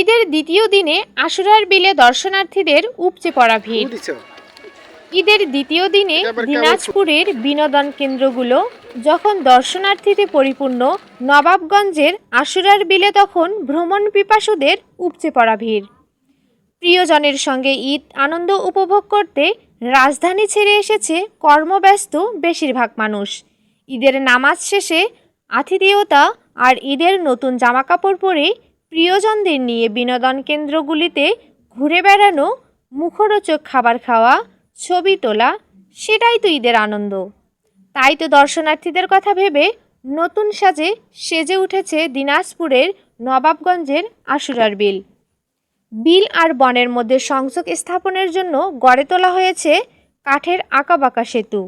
ঈদের দ্বিতীয় দিনে আশুরার বিলে দর্শনার্থীদের উপচে পড়া ভিড়। ঈদের দ্বিতীয় দিনে দিনাজপুরের বিনোদন কেন্দ্রগুলো যখন দর্শনার্থীতে পরিপূর্ণ নবাবগঞ্জের আশুরার বিলে তখন ভ্রমণ পিপাসুদের উপচে পড়া ভিড়। প্রিয়জনের সঙ্গে ঈদ আনন্দ উপভোগ করতে রাজধানী ছেড়ে এসেছে কর্মব্যস্ত বেশিরভাগ মানুষ। ঈদের নামাজ শেষে আতিথেয়তা আর ঈদের নতুন জামাকাপড় পরে প্রিয়জনদের নিয়ে বিনোদন কেন্দ্রগুলিতে ঘুরে বেড়ানো, মুখরোচক খাবার খাওয়া, ছবি তোলা, সেটাই তো ঈদের আনন্দ। তাই তো দর্শনার্থীদের কথা ভেবে নতুন সাজে সেজে উঠেছে দিনাজপুরের নবাবগঞ্জের আশুরার বিল। বিল আর বনের মধ্যে সংযোগ স্থাপনের জন্য গড়ে তোলা হয়েছে কাঠের আঁকাবাঁকা সেতু।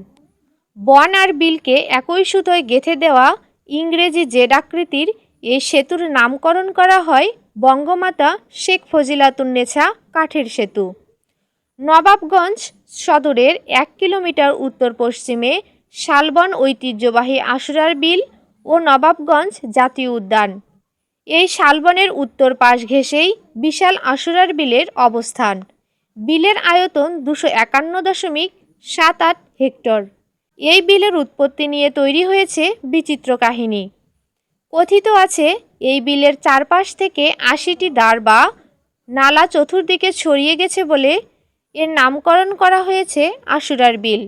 বন আর বিলকে একই সুতোয় গেঁথে দেওয়া ইংরেজি জেড আকৃতির এই সেতুর নামকরণ করা হয় বঙ্গমাতা শেখ ফজিলাতুন্নেছা কাঠের সেতু। নবাবগঞ্জ সদরের এক কিলোমিটার উত্তর পশ্চিমে শালবন ঐতিহ্যবাহী আশুরার বিল ও নবাবগঞ্জ জাতীয় উদ্যান। এই শালবনের উত্তর পাশ ঘেঁষেই বিশাল আশুরার বিলের অবস্থান। বিলের আয়তন দুশো একান্ন দশমিক সাত আট হেক্টর। এই বিলের উৎপত্তি নিয়ে তৈরি হয়েছে বিচিত্র কাহিনী। কথিত আছে, এই বিলের চারপাশ থেকে আশিটি দ্বার বা নালা চতুর্দিকে ছড়িয়ে গেছে বলে এর নামকরণ করা হয়েছে আশুরার বিল।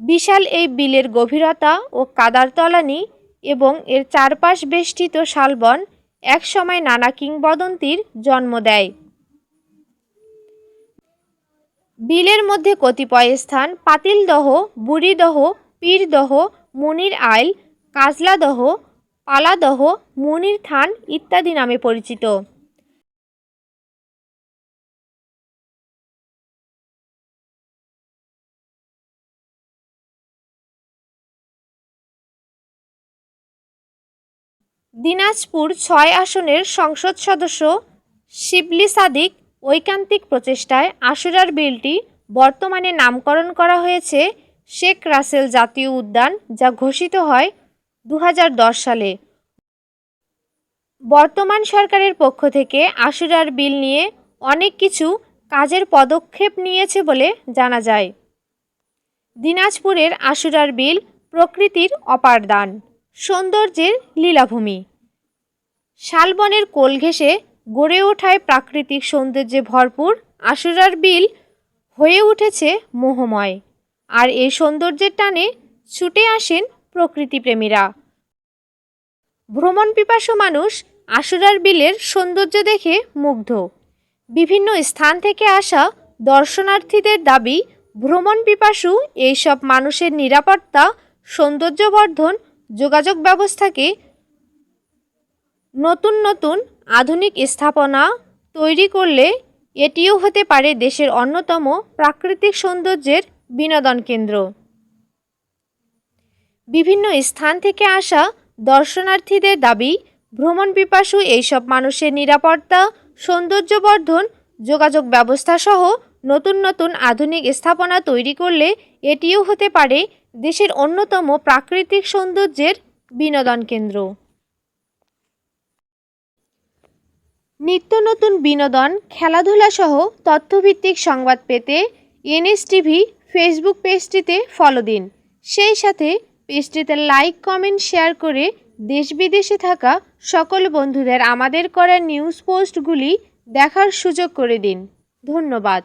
বিশাল এই বিলের গভীরতা ও কাদার তলানি এবং এর চারপাশ বেষ্টিত শালবন একসময় নানা কিংবদন্তির জন্ম দেয়। বিলের মধ্যে কতিপয় স্থান পাতিলদহ, বুড়িদহ, পীরদহ, মুনির আইল, কাজলাদহ পালাদহ, মুনির থান ইত্যাদি নামে পরিচিত। দিনাজপুর ছয় আসনের সংসদ সদস্য শিবলি সাদিক ঐকান্তিক প্রচেষ্টায় আশুরার বিলটি বর্তমানে নামকরণ করা হয়েছে শেখ রাসেল জাতীয় উদ্যান, যা ঘোষিত হয় দু হাজার দশ সালে। বর্তমান সরকারের পক্ষ থেকে আশুরার বিল নিয়ে অনেক কিছু কাজের পদক্ষেপ নিয়েছে বলে জানা যায়। দিনাজপুরের আশুরার বিল প্রকৃতির অপার দান, সৌন্দর্যের লীলাভূমি। শালবনের কোল ঘেঁষে গড়ে ওঠায় প্রাকৃতিক সৌন্দর্যে ভরপুর আশুরার বিল হয়ে উঠেছে মোহময়। আর এই সৌন্দর্যের টানে ছুটে আসেন প্রকৃতিপ্রেমীরা। ভ্রমণ পিপাসু মানুষ আশুরার বিলের সৌন্দর্য দেখে মুগ্ধ। বিভিন্ন স্থান থেকে আসা দর্শনার্থীদের দাবি, ভ্রমণ পিপাসু এইসব মানুষের নিরাপত্তা, সৌন্দর্যবর্ধন, যোগাযোগ ব্যবস্থাকে নতুন নতুন আধুনিক স্থাপনা তৈরি করলে এটিও হতে পারে দেশের অন্যতম প্রাকৃতিক সৌন্দর্যের বিনোদন কেন্দ্র। বিভিন্ন স্থান থেকে আসা দর্শনার্থীদের দাবি, ভ্রমণ পিপাসু এইসব মানুষের নিরাপত্তা, সৌন্দর্যবর্ধন, যোগাযোগ ব্যবস্থা সহ নতুন নতুন আধুনিক স্থাপনা তৈরি করলে এটিও হতে পারে দেশের অন্যতম প্রাকৃতিক সৌন্দর্যের বিনোদন কেন্দ্র। নিত্য নতুন বিনোদন, খেলাধুলা সহ তথ্যভিত্তিক সংবাদ পেতে এনএসটিভি ফেসবুক পেজটিতে ফলো দিন। সেই সাথে পেজটিতে লাইক, কমেন্ট, শেয়ার করে দেশ বিদেশে থাকা সকল বন্ধুদের আমাদের করা নিউজ পোস্টগুলি দেখার সুযোগ করে দিন। ধন্যবাদ।